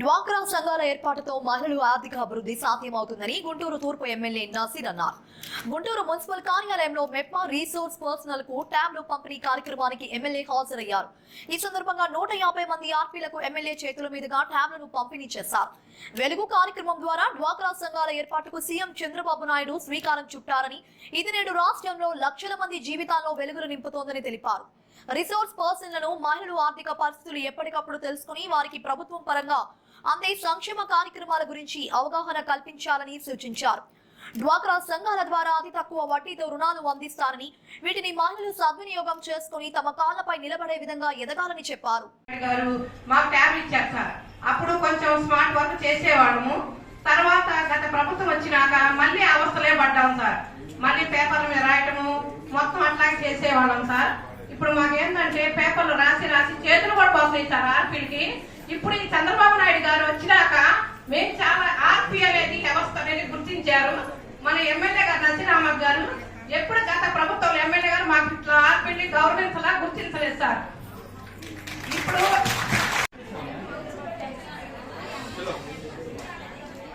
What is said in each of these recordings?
డ్వాక్రా సంఘాల ఏర్పాటుతో మహిళలు ఆర్థిక అభివృద్ధి సాధ్యమవుతుందని గుంటూరు తూర్పు ఎమ్మెల్యే నసీర్ అన్నారు. గుంటూరు మున్సిపల్ కార్యాలయంలో మెప్మా రీసోర్స్ పర్సనల్కు ట్యాబ్లు పంపిణీ కార్యక్రమానికి ఎమ్మెల్యే హాజరయ్యారు. ఈ సందర్భంగా నూట యాభై మంది ఆర్పీలకు ఎమ్మెల్యే చేతుల మీదుగా ట్యాబ్లను పంపిణీ చేశారు. వెలుగు కార్యక్రమం ద్వారా డ్వాక్రా సంఘాల ఏర్పాటుకు సీఎం చంద్రబాబు నాయుడు శ్రీకారం చుట్టారని ఇది నేడు రాష్ట్రంలో లక్షల మంది జీవితాల్లో వెలుగులు నింపుతోందని తెలిపారు. రిసోర్స్ పర్సన్లను మహిళలు ఆర్థిక పరిస్థితులు ఎప్పటికప్పుడు తెలుసుకుని వారికి ప్రభుత్వం పరంగా అందే సంక్షేమ కార్యక్రమాల గురించి అవగాహన కల్పించాలని సూచించారు. డ్వాక్రా సంఘాల ద్వారా అతి తక్కువ వడ్డీతో రుణాలు అందిస్తారని వీటిని మహిళలు సద్వినియోగం చేసుకుని తమ కాళ్ళపై నిలబడే విధంగా ఎదగాలని చెప్పారు. అప్పుడు కొంచెం స్మార్ట్ వర్క్ చేసేవాళ్ళము. తర్వాత గత ప్రభుత్వం వచ్చినాక మళ్ళీ అవస్థలే పడ్డాం సార్. మళ్ళీ పేపర్ల మీద రాయటము మొత్తం అట్లాగే చేసేవాళ్ళం సార్. ఇప్పుడు మాకేందంటే పేపర్లు రాసి రాసి చేతులు కూడా పోతాయి సార్ ఆర్పీలకి. ఇప్పుడు ఈ చంద్రబాబు నాయుడు గారు వచ్చినాక మేము చాలా ఆర్పీ అనేది వ్యవస్థ అనేది గుర్తించారు. మన ఎమ్మెల్యే గారు నరసింహరామన్ గారు ఎప్పుడు గత ప్రభుత్వం ఎమ్మెల్యే గారు మాకు ఇట్లా ఆర్పీని గౌరవించలా గుర్తించలేదు సార్. ఇప్పుడు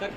సార్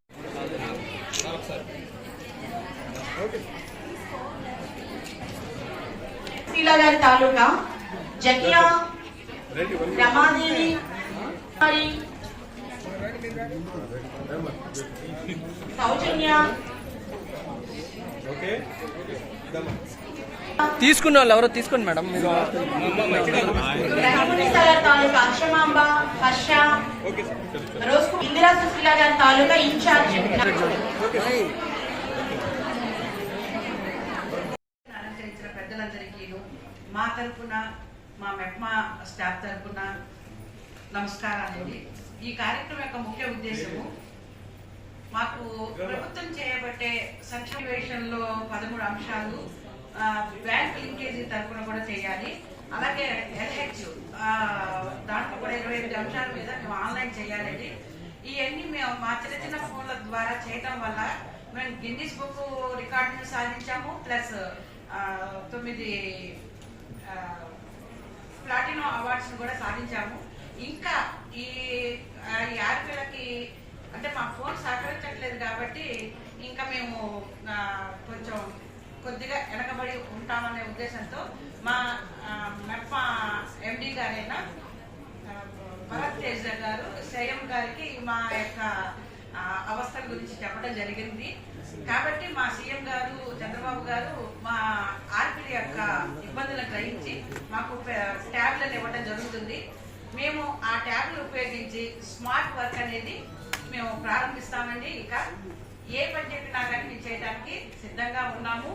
గారి తాలూకా జకియా రమాదేవి సౌజన్య. తీసుకున్న వాళ్ళు ఎవరో తీసుకోండి మేడం. అక్షమాంబ హర్ష రోజు ఇందిరా సుశీల గారి తాలూకా ఇన్ఛార్జ్. మా తరపున మా మెప్మా స్టాఫ్ తరఫున నమస్కారాలండి. ఈ కార్యక్రమం యొక్క ముఖ్య ఉద్దేశము మాకు ప్రభుత్వం చేయబట్టే సంక్షేమ పదమూడు అంశాలు బ్యాంక్ లింకేజీ తరఫున కూడా చేయాలి. అలాగే ఎల్హెచ్ దాంట్లో కూడా ఇరవై ఎనిమిది అంశాల మీద మేము ఆన్లైన్ చేయాలండి. ఇవన్నీ మేము మా చిన్న చిన్న ఫోన్ల ద్వారా చేయటం వల్ల మేము గిన్నీస్ బుక్ రికార్డును సాధించాము. ప్లస్ తొమ్మిది ప్లాటినం అవార్డ్స్ కూడా సాధించాము. ఇంకా ఈ ఆ, అంటే మా ఫోన్ సహకరించట్లేదు కాబట్టి ఇంకా మేము కొంచెం కొద్దిగా వెనకబడి ఉంటామనే ఉద్దేశంతో మా మెప్ప ఎండి గారైన భరత్ తేజ గారు సీఎం గారికి మా యొక్క అవస్థల గురించి చెప్పడం జరిగింది. కాబట్టి మా సీఎం గారు చంద్రబాబు గారు మా ఆర్పిడి యొక్క గ్రహించి మాకు ట్యాబ్లను ఇవ్వడం జరుగుతుంది. మేము ఆ ట్యాబ్లు ఉపయోగించి స్మార్ట్ వర్క్ అనేది మేము ప్రారంభిస్తామండి. ఇక ఏ పని చెప్పినా కానీ మేము చేయడానికి సిద్ధంగా ఉన్నాము.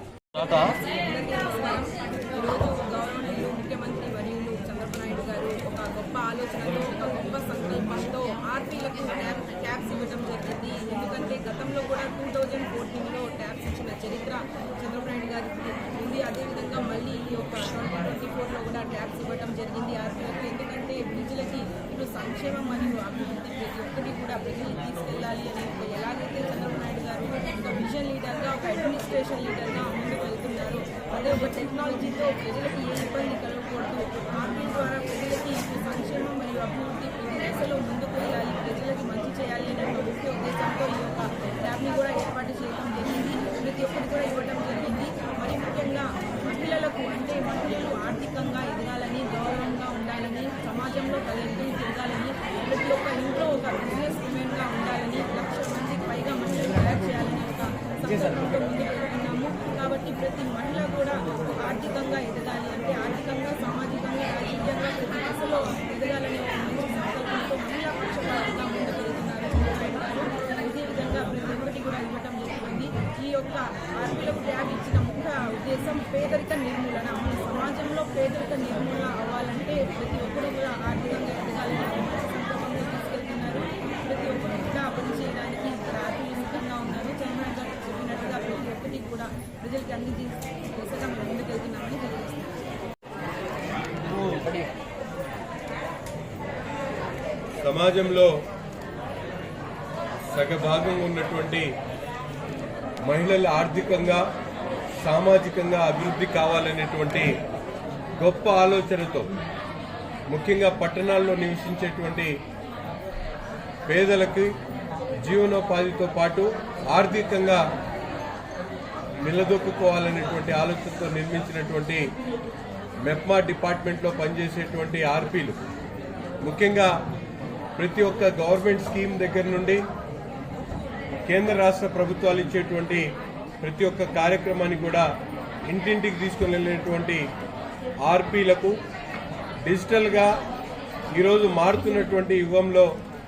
ముఖ్యమంత్రి వర్యులు చంద్రబాబు నాయుడు గారు ఒక గొప్ప ఆలోచనతో ఒక గొప్ప సంకల్పంతో ఆర్పీలకు ట్యాబ్ ట్యాబ్స్ ఇవ్వడం జరిగింది. ఎందుకంటే గతంలో కూడా టూ థౌజండ్ ఫోర్టీన్లో ట్యాబ్స్ ఇచ్చిన చరిత్ర చంద్రబాబు నాయుడు గారికి ఉంది. అదేవిధంగా మళ్ళీ ఈ యొక్క ట్వంటీ ఫోర్లో కూడా ట్యాక్స్ ఇవ్వడం జరిగింది. ఆర్పీలకు ఎందుకంటే ప్రజలకి ఇప్పుడు సంక్షేమం మరియు అభివృద్ధి ప్రతి ఒక్కటి కూడా ప్రజలు తీసుకెళ్ళాలి అని ఎలాగైతే చంద్రబాబు నాయుడు గారు ఒక విజన్ లీడర్గా ఒక అడ్మినిస్ట్రేషన్ లీడర్గా ముందుకు వెళ్తున్నారు అదే ఒక టెక్నాలజీతో ప్రజలకి ఏ ఇబ్బంది కలగకూడదు. ఆర్మీ ద్వారా ప్రజలకి సంక్షేమం మరియు అభివృద్ధి ప్రతి దశలో ముందుకు వెళ్ళాలి ప్రజలకి మంచి చేయాలి అనే ఒక ముఖ్య ఉద్దేశంతో ఈ యొక్క ట్యాబ్ని కూడా ఏర్పాటు చేయడం జరిగింది ప్రతి ఒక్కటి కూడా ఇవ్వడం జరిగింది మరి ముఖ్యంగా మహిళలకు అంటే మహిళలు ఆర్థికంగా ఎదగాలని గౌరవంగా ఉండాలని సమాజంలో తలెత్తులు తిరగాలని ప్రతి ఒక్క ఇంట్లో ఒక బిజినెస్ ఉమెన్గా ఉండాలని లక్ష మందికి పైగా మహిళలు తయారు చేయాలని ఒక సంకల్పంతో ముందుకు వెళ్తున్నాము కాబట్టి ప్రతి మహిళ కూడా ఆర్థికంగా ఎదగాలి. అంటే ఆర్థికంగా సామాజికంగా రాజకీయంగా ప్రతి దశలో ఎదగాలని మంచి సంకల్పంతో మహిళా పక్షపాతంగా ముందుకు చంద్రబాబు గారు ఇదే విధంగా ప్రతి ఒక్కటి కూడా ఇవ్వటం జరుగుతుంది. ఈ యొక్క ఆర్మీలకు ట్యాగ్ ఇచ్చిన ముఖ్య ఉద్దేశం పేదరిక నిర్మూలన. మన సమాజంలో పేదరిక నిర్మూలన అవ్వాలంటే ప్రతి ఒక్కరు కూడా ఆర్థికంగా ఎదగాలని ఒక సంకల్పంగా తీసుకెళ్తున్నారు ప్రతి ఒక్కరు కూడా పనిచేయాలి సమాజంలో సగభాగంగా ఉన్నటువంటి మహిళలు ఆర్థికంగా సామాజికంగా అభివృద్ధి కావాలనేటువంటి గొప్ప ఆలోచనతో ముఖ్యంగా పట్టణాల్లో నివసించేటువంటి పేదలకి జీవనోపాధితో పాటు ఆర్థికంగా నిలదొక్కుకోవాలనేటువంటి ఆలోచనతో నిర్మించినటువంటి మెప్మా డిపార్ట్మెంట్లో పనిచేసేటువంటి ఆర్పీలు ముఖ్యంగా ప్రతి ఒక్క గవర్నమెంట్ స్కీమ్ దగ్గర నుండి కేంద్ర రాష్ట్ర ప్రభుత్వాలు ఇచ్చేటువంటి ప్రతి ఒక్క కార్యక్రమాన్ని కూడా ఇంటింటికి తీసుకుని వెళ్ళేటువంటి ఆర్పీలకు డిజిటల్గా ఈరోజు మారుతున్నటువంటి యుగంలో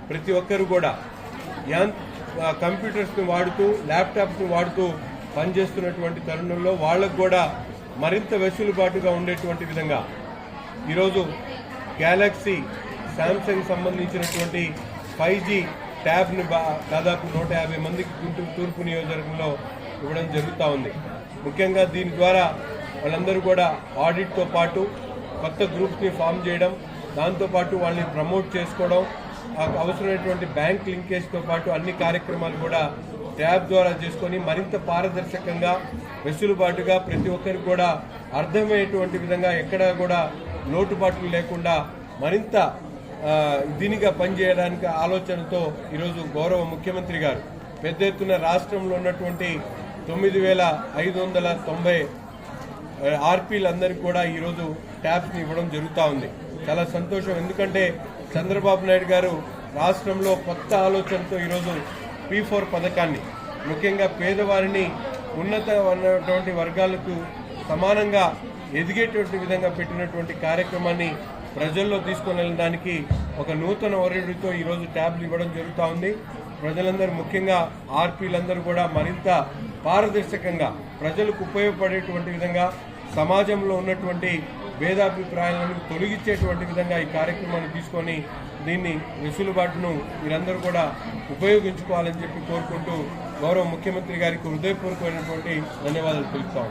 ప్రతి ఒక్కరు కూడా యాన్ కంప్యూటర్స్ని వాడుతూ ల్యాప్టాప్స్ని వాడుతూ పనిచేస్తున్నటువంటి తరుణంలో వాళ్ళకు కూడా మరింత వెసులుబాటుగా ఉండేటువంటి విధంగా ఈరోజు గ్యాలక్సీ శాంసంగ్ సంబంధించినటువంటి ఫైవ్ జీ ట్యాబ్ని బా దాదాపు నూట యాభై మందికి గుంటూరు తూర్పు నియోజకవర్గంలో ఇవ్వడం జరుగుతూ ఉంది. ముఖ్యంగా దీని ద్వారా వాళ్ళందరూ కూడా ఆడిట్తో పాటు కొత్త గ్రూప్స్ని ఫామ్ చేయడం దాంతోపాటు వాళ్ళని ప్రమోట్ చేసుకోవడం అవసరమైనటువంటి బ్యాంక్ లింకేజ్తో పాటు అన్ని కార్యక్రమాలు కూడా ట్యాబ్ ద్వారా చేసుకొని మరింత పారదర్శకంగా వెసులుబాటుగా ప్రతి ఒక్కరికి కూడా అర్థమయ్యేటువంటి విధంగా ఎక్కడా కూడా లోటుపాట్లు లేకుండా మరింత దీనిగా పనిచేయడానికి ఆలోచనతో ఈరోజు గౌరవ ముఖ్యమంత్రి గారు పెద్ద ఎత్తున రాష్ట్రంలో ఉన్నటువంటి తొమ్మిది వేల ఐదు వందల తొంభై ఆర్పీలందరికీ కూడా ఈరోజు ట్యాబ్స్ని ఇవ్వడం జరుగుతూ ఉంది. చాలా సంతోషం. ఎందుకంటే చంద్రబాబు నాయుడు గారు రాష్ట్రంలో కొత్త ఆలోచనతో ఈరోజు పీ ఫోర్ పథకాన్ని ముఖ్యంగా పేదవారిని ఉన్నత ఉన్నటువంటి వర్గాలకు సమానంగా ఎదిగేటువంటి విధంగా పెట్టినటువంటి కార్యక్రమాన్ని ప్రజల్లో తీసుకొని వెళ్ళడానికి ఒక నూతన ఒరడితో ఈరోజు ట్యాబ్లు ఇవ్వడం జరుగుతూ ఉంది. ప్రజలందరూ ముఖ్యంగా ఆర్పీలందరూ కూడా మరింత పారదర్శకంగా ప్రజలకు ఉపయోగపడేటువంటి విధంగా సమాజంలో ఉన్నటువంటి భేదాభిప్రాయాలను తొలగించేటువంటి విధంగా ఈ కార్యక్రమాన్ని తీసుకొని దీన్ని వెసులుబాటును మీరందరూ కూడా ఉపయోగించుకోవాలని చెప్పి కోరుకుంటూ గౌరవ ముఖ్యమంత్రి గారికి హృదయపూర్వకమైనటువంటి ధన్యవాదాలు తెలుపుతా